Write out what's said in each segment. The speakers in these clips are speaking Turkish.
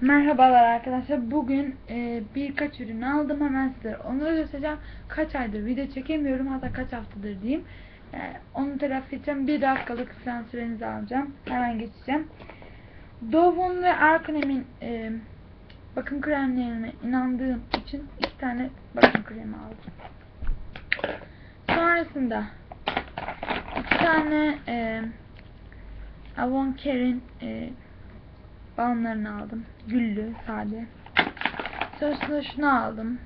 Merhabalar arkadaşlar. Bugün e, birkaç ürün aldım. Hemen size onları göstereceğim. Kaç aydır video çekemiyorum. Hatta kaç haftadır diyeyim. E, onu telafi edeceğim. Bir dakikalık falan sürenizi alacağım. Hemen geçeceğim. Dove'un ve Arkanem'in e, bakım kremlerine inandığım için iki tane bakım kremi aldım. Sonrasında iki tane e, Avon Care'in e, balmlarını aldım. Güllü, sade. Sonrasında şunu aldım.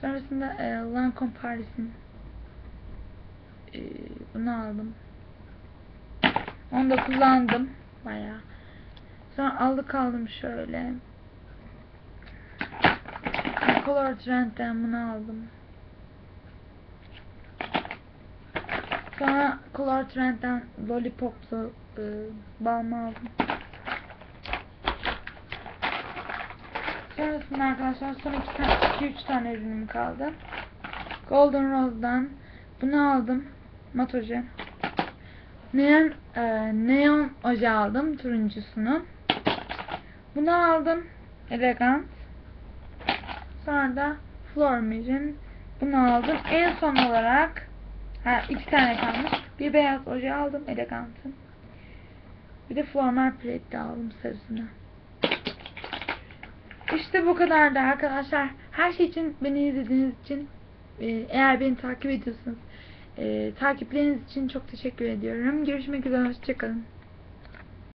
Sonrasında e, Lancome Paris'in e, bunu aldım. Onu da kullandım bayağı. Sonra aldık aldım şöyle. Color Trend'den bunu aldım. Sonra Color Trend'den Lollipop'lu e, balmı aldım. Sonrasında arkadaşlar son 2-3 tane ürünüm kaldı. Golden Rose'dan bunu aldım. Mat oje. Neon, e, neon oje aldım. Turuncusunu. Bunu aldım. Elegant. Sonra da Flormir'in bunu aldım. En son olarak ha, iki tane kalmış. Bir beyaz oje aldım. Elegant'ın. Bir de Flormar Plate aldım sarısını. İşte bu kadardı arkadaşlar. Her şey için beni izlediğiniz için e, eğer beni takip ediyorsanız e, takipleriniz için çok teşekkür ediyorum. Görüşmek üzere. Hoşçakalın.